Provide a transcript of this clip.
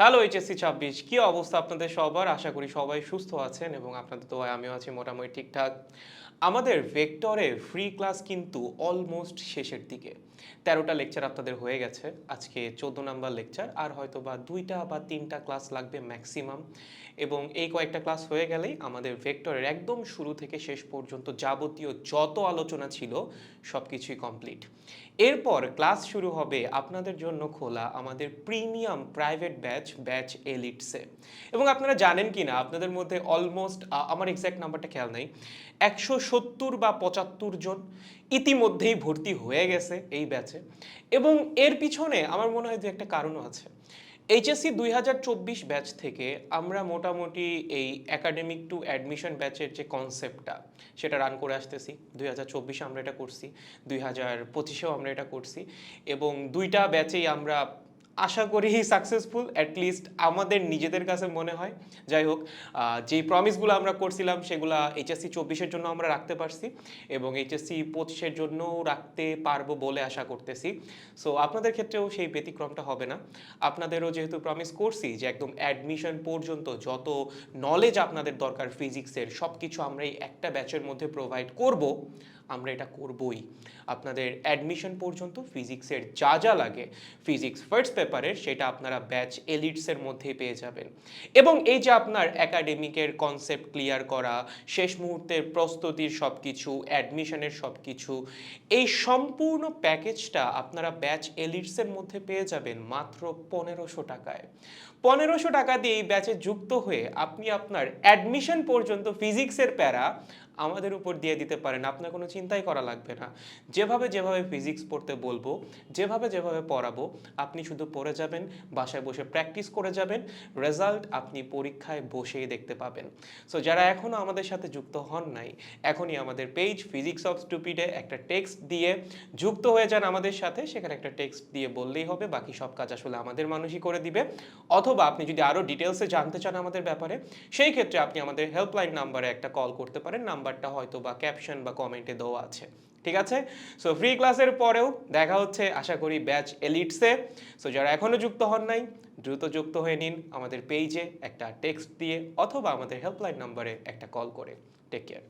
Hello HSC ছাব্বিশ। কী অবস্থা আপনাদের সবার? আশা করি সবাই সুস্থ আছেন এবং আপনাদের তো আমিও আছি মোটামুটি ঠিকঠাক। আমাদের ভেক্টরের ফ্রি ক্লাস কিন্তু অলমোস্ট শেষের দিকে। তেরোটা লেকচার আপনাদের হয়ে গেছে। আজকে চোদ্দ নাম্বার লেকচার আর হয়তো বা দুইটা বা তিনটা ক্লাস লাগবে ম্যাক্সিমাম এবং এই কয়েকটা ক্লাস হয়ে গেলেই আমাদের ভেক্টরের একদম শুরু থেকে শেষ পর্যন্ত যাবতীয় যত আলোচনা ছিল সব কিছুই কমপ্লিট এরপর ক্লাস শুরু হবে আপনাদের জন্য খোলা আমাদের premium private batch batch batch এলিটসে এবং আপনারা জানেন কি না আপনাদের মধ্যে অলমোস্ট আমার এক্স্যাক্ট নাম্বারটা খেয়াল নেই, একশো সত্তর বা পঁচাত্তর জন ইতিমধ্যেই ভর্তি হয়ে গেছে এই ব্যাচে এবং এর পিছনে আমার মনে হয় যে একটা কারণও আছে। এইচএসসি দুই হাজার চব্বিশ ব্যাচ থেকে আমরা মোটামুটি এই একাডেমিক টু অ্যাডমিশন ব্যাচের যে কনসেপ্টটা সেটা রান করে আসতেছি। দুই হাজার চব্বিশে আমরা এটা করছি, দুই হাজার পঁচিশেও আমরা এটা করছি। এবং দুইটা ব্যাচেই আমরা আশা করি সাকসেসফুল অ্যাটলিস্ট আমাদের নিজেদের কাছে মনে হয়। যাই হোক যেই প্রমিসগুলো আমরা করছিলাম, সেগুলো এইচএসসি চব্বিশের জন্য আমরা রাখতে পারছি এবং এইচএসসি পঁচিশের জন্যও রাখতে পারব বলে আশা করতেছি। সো আপনাদের ক্ষেত্রেও সেই ব্যতিক্রমটা হবে না। আপনাদেরও যেহেতু প্রমিস করছি যে একদম অ্যাডমিশন পর্যন্ত যত নলেজ আপনাদের দরকার ফিজিক্সের সব কিছু আমরা এই একটা ব্যাচের মধ্যে প্রোভাইড করব। আমরা এটা করবই। আপনাদের অ্যাডমিশন পর্যন্ত ফিজিক্সের যা যা লাগে ফিজিক্স ফার্স্ট পেপারের সেটা আপনারা ব্যাচ এলিটসের মধ্যেই পেয়ে যাবেন। এবং এই যে আপনার একাডেমিকের কনসেপ্ট ক্লিয়ার করা, শেষ মুহূর্তের প্রস্তুতির সব কিছু অ্যাডমিশনের সব কিছু এই সম্পূর্ণ প্যাকেজটা আপনারা ব্যাচ এলিটসের মধ্যে পেয়ে যাবেন মাত্র পনেরোশো টাকায়। পনেরোশো টাকা দিয়ে এই ব্যাচে যুক্ত হয়ে আপনি আপনার অ্যাডমিশন পর্যন্ত ফিজিক্সের প্যারা আমাদের উপর দিয়ে দিতে পারেন, আপনার কোনো চিন্তাই করা লাগবে না। যেভাবে যেভাবে ফিজিক্স পড়তে বলব, যেভাবে যেভাবে পড়াবো, আপনি শুধু পড়ে যাবেন, বাসায় বসে প্র্যাকটিস করে যাবেন রেজাল্ট আপনি পরীক্ষায় বসেই দেখতে পাবেন। সো যারা এখনও আমাদের সাথে যুক্ত হন নাই, এখনই আমাদের পেজ ফিজিক্স অফ স্টুপিডে একটা টেক্সট দিয়ে যুক্ত হয়ে যান আমাদের সাথে, সেখানে একটা টেক্সট দিয়ে বললেই হবে, বাকি সব কাজ আসলে আমাদের মানুষই করে দিবে। অথবা আপনি যদি আরও ডিটেলসে জানতে চান আমাদের ব্যাপারে, সেই ক্ষেত্রে আপনি আমাদের হেল্পলাইন নাম্বারে একটা কল করতে পারেন নাম্বারটা হয়তো বা ক্যাপশন বা কমেন্টে দেওয়া আছে। ঠিক আছে? সো ফ্রি ক্লাসের পরেও দেখা হচ্ছে, আশা করি ব্যাচ এলিটসে সো যারা এখনও যুক্ত হন নাই, দ্রুত যুক্ত হয়ে নিন আমাদের পেজে একটা টেক্সট দিয়ে অথবা আমাদের হেল্পলাইন নাম্বারে একটা কল করে। Take care